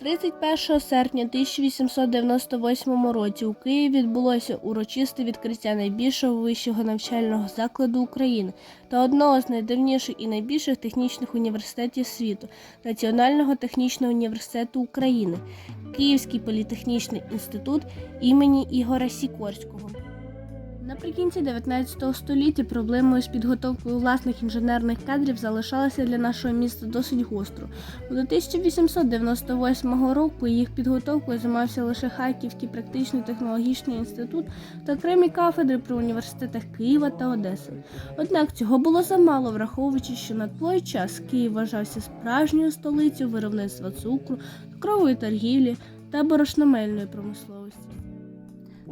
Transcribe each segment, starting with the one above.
31 серпня 1898 році у Києві відбулося урочисте відкриття найбільшого вищого навчального закладу України та одного з найдавніших і найбільших технічних університетів світу Національного технічного університету України, Київський політехнічний інститут імені Ігора Сікорського. Наприкінці 19 століття проблемою з підготовкою власних інженерних кадрів залишалася для нашого міста досить гостро. До 1898 року їх підготовкою займався лише Харківський практичний технологічний інститут та окремі кафедри при університетах Києва та Одеси. Однак цього було замало, враховуючи, що на той час Київ вважався справжньою столицею виробництва цукру, цукрової торгівлі та борошномельної промисловості.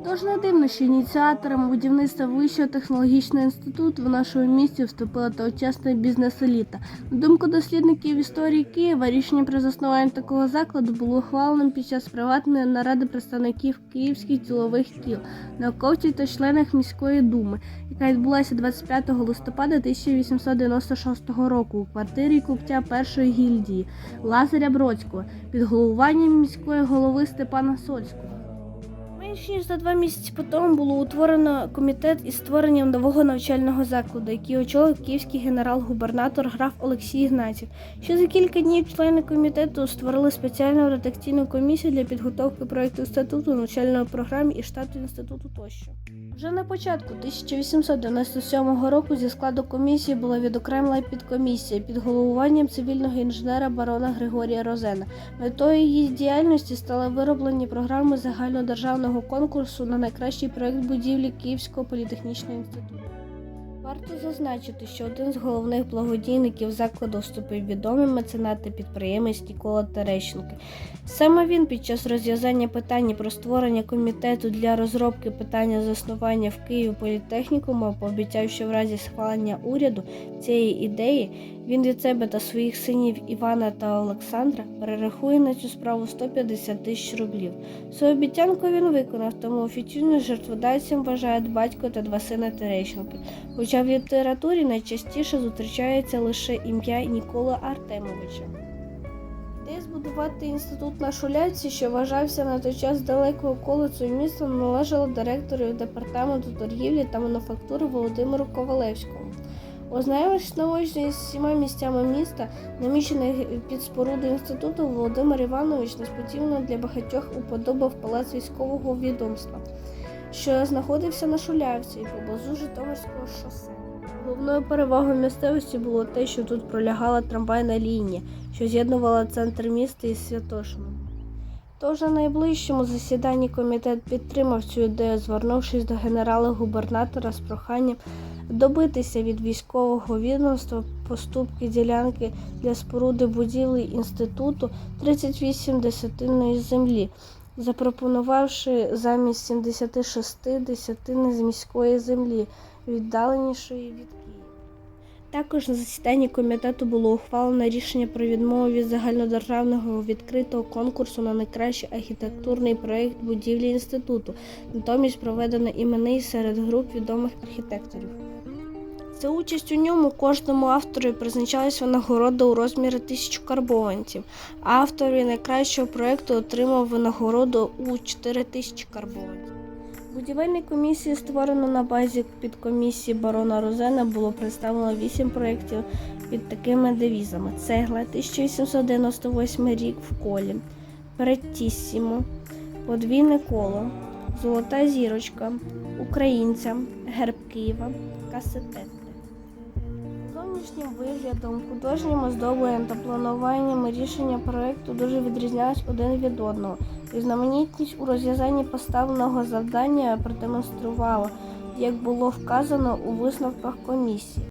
Тож не дивно, що ініціатором будівництва Вищого технологічного інституту в нашому місті вступила тогочасна бізнес-еліта. На думку дослідників історії Києва, рішення про заснування такого закладу було ухваленим під час приватної наради представників київських ділових кіл, науковців та членів міської думи, яка відбулася 25 листопада 1896 року у квартирі купця першої гільдії Лазаря Бродського під головуванням міської голови Степана Сольського. Менш ніж за два місяці по тому було утворено комітет із створенням нового навчального закладу, який очолив київський генерал-губернатор граф Олексій Ігнатів. Ще за кілька днів члени комітету створили спеціальну редакційну комісію для підготовки проєкту статуту, навчальної програми і штату інституту тощо. Вже на початку 1897 року зі складу комісії була відокремлена підкомісія під головуванням цивільного інженера барона Григорія Розена. Метою її діяльності стало вироблення програми загальнодержавного конкурсу на найкращий проект будівлі Київського політехнічного інституту. Варто зазначити, що один з головних благодійників закладу вступив відомий меценат та підприємець Нікола Терещенко. Саме він під час розв'язання питання про створення комітету для розробки питання заснування в Києві політехнікуму пообіцяв, що в разі схвалення уряду цієї ідеї він від себе та своїх синів Івана та Олександра перерахує на цю справу 150 тисяч рублів. Свою обіцянку він виконав, тому офіційно жертводавцем вважають батько та два сина Терещенки. Хоча в літературі найчастіше зустрічається лише ім'я Нікола Артемовича. Де збудувати інститут на Шулявці, що вважався на той час далекою околицею міста, належало директору департаменту торгівлі та мануфактури Володимиру Ковалевському. Ознайомившись із всіма місцями міста, намічених під споруду інституту, Володимир Іванович несподівано для багатьох уподобав палац військового відомства, що знаходився на Шулявці і поблизу Житомирського шосе. Головною перевагою місцевості було те, що тут пролягала трамвайна лінія, що з'єднувала центр міста із Святошином. Тож на найближчому засіданні комітет підтримав цю ідею, звернувшись до генерала-губернатора з проханням добитися від військового відомства поступки ділянки для споруди будівлі інституту 38 десятинної землі, запропонувавши замість 76 десятин з міської землі, віддаленішої від Києва. Також на засіданні комітету було ухвалено рішення про відмову від загальнодержавного відкритого конкурсу на найкращий архітектурний проєкт будівлі інституту, натомість проведено іменний серед груп відомих архітекторів. За участь у ньому кожному автору призначалась винагорода у розмірі тисячу карбованців, а авторі найкращого проєкту отримав винагороду у 4 тисячі карбованців. Будівельній комісії, створено на базі підкомісії барона Розена, було представлено 8 проєктів під такими девізами: цегла 1898 рік в колі, Переттіссімо, подвійне коло, Золота зірочка, Українця, Герб Києва, Касететти. Зовнішнім виглядом, художнім оздобленням та плануванням рішення проєкту дуже відрізнялись один від одного. Різноманітність у розв'язанні поставленого завдання продемонструвала, як було вказано у висновках комісії.